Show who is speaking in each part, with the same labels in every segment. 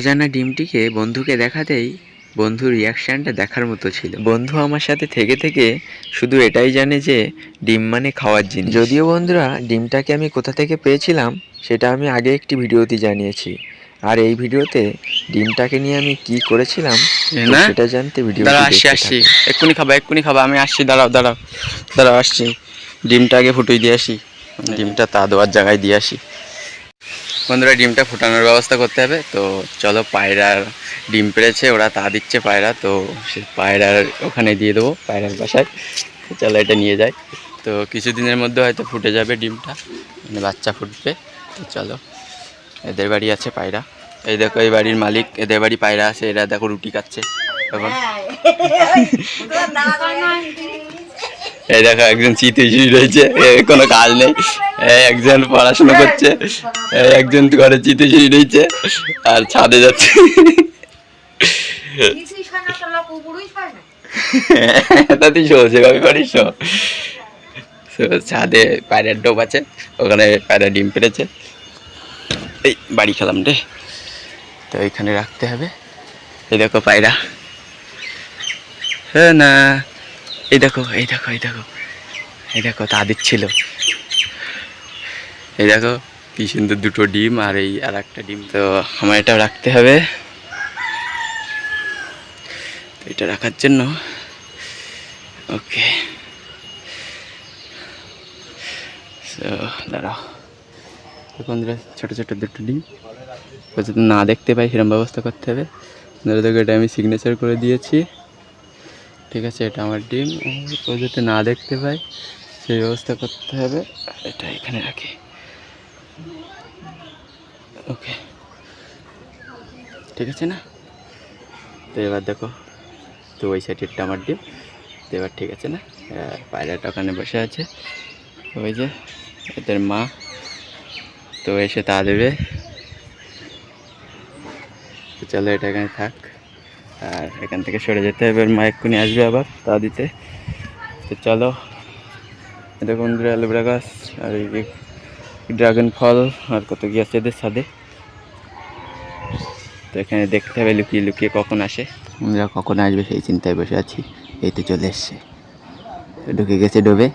Speaker 1: অজানা ডিমটিকে বন্ধুকে দেখাতেই বন্ধুর রিয়াকশানটা দেখার মতো ছিল। বন্ধু আমার সাথে থেকে থেকে শুধু এটাই জানে যে ডিম মানে খাওয়ার জিনিস। যদিও বন্ধুরা ডিমটাকে আমি কোথা থেকে পেয়েছিলাম সেটা আমি আগে একটি ভিডিওতে জানিয়েছি। আর এই ভিডিওতে ডিমটাকে নিয়ে আমি কি করেছিলাম সেটা জানতে ভিডিও
Speaker 2: আসছি আসছি। এক্ষুনি খাবা এক্ষুনি খাবা আমি আসছি দাঁড়াও দাঁড়াও দাঁড়াও আসছি। ডিমটা আগে ফুটুই দিয়ে আসি। ডিমটা তা দেওয়ার জায়গায় দিয়ে আসি। বন্ধুরা ডিমটা ফুটানোর ব্যবস্থা করতে হবে। তো চলো পায়রার ডিম পেড়েছে ওরা তা দিচ্ছে পায়রা। তো সে পায়রার ওখানে দিয়ে দেবো পায়রার বাসায়। তো চলো এটা নিয়ে যাই। তো কিছুদিনের মধ্যে হয়তো ফুটে যাবে ডিমটা মানে বাচ্চা ফুটবে। তো চলো এদের বাড়ি আছে পায়রা। এই দেখো এই বাড়ির মালিক এদের বাড়ি পায়রা আছে এরা দেখো রুটি খাচ্ছে। এখন এই দেখো, একজন চিতে রয়েছে কোনো কাজ নেই। একজন পড়াশোনা করছে একজন ঘরে চিতে রয়েছে, আর ছাদে যাচ্ছে। তাতেই শো শো ছাদে পায়রার ডোব আছে, ওখানে পায়রা ডিম পেড়েছে। এই, বাড়ি খেলাম রে। তো এইখানে রাখতে হবে। এই দেখো পায়রা। হ্যাঁ না। এই দেখো এই দেখো এই দেখো। এই দেখো তাদের ছিল। এই দেখো, কি সুন্দর দুটো ডিম আর এই আর একটা ডিম। তো আমার এটা রাখতে হবে। এটা রাখার জন্য। ওকে। দাঁড়াও। বন্ধুরা, ছোটো ছোটো দুটো ডিম। যাতে না দেখতে পাই সেরকম ব্যবস্থা করতে হবে। ধরে দেখো, এটা আমি সিগনেচার করে দিয়েছি। ঠিক আছে, এটা আমার ডিম। ও যাতে না দেখতে পাই, সেই ব্যবস্থা করতে হবে। এটা এখানে রাখি। ওকে। ঠিক আছে না? তো এবার দেখো, তো ওই সাইডেরটা আমার ডিম। তো এবার ঠিক আছে না? পায়রাটা ওখানে বসে আছে। ওই যে, এদের মা। তো এসে তা দেবে। তো চলো, এটা এখানে থাক। আর এখান থেকে সরে যেতে হবে, মা এক্ষুনি আসবে আবার তা দিতে। তো চলো এটা বন্ধুরা অ্যালোভেরা গাছ, আর এই ড্রাগন ফল, আর কত কি আছে এদের সাথে তো এখানে দেখতে হবে, লুকিয়ে লুকিয়ে কখন আসে। আমরা কখন আসবে সেই চিন্তায় বসে আছি, এই তো চলে এসছে। ঢুকে গেছে ডোবে।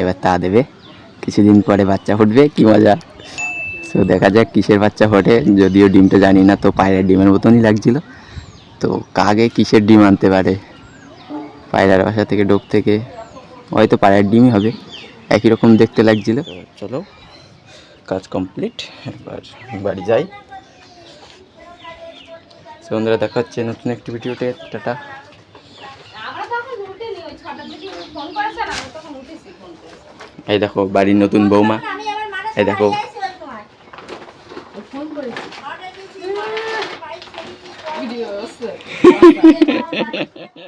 Speaker 2: এবার তা দেবে, কিছুদিন পরে বাচ্চা ফুটবে, কি মজা। তো দেখা যাক কিসের বাচ্চা ফোটে যদিও ডিমটা জানি না তো পায়রার ডিমের মতনই লাগছিল। তো কাগে কিসের ডিম আনতে পারে? পায়রার বাসা থেকে ডোক থেকে। হয়তো পায়রার ডিমই হবে। একই রকম দেখতে লাগছিল। চলো কাজ কমপ্লিট এবার বাড়ি যাই। বন্ধুরা দেখা হচ্ছে নতুন একটি ভিডিওতে টাটা। এই দেখো বাড়ির নতুন বৌমা। এই দেখো
Speaker 3: ফোন করেছি ভিডিও আছে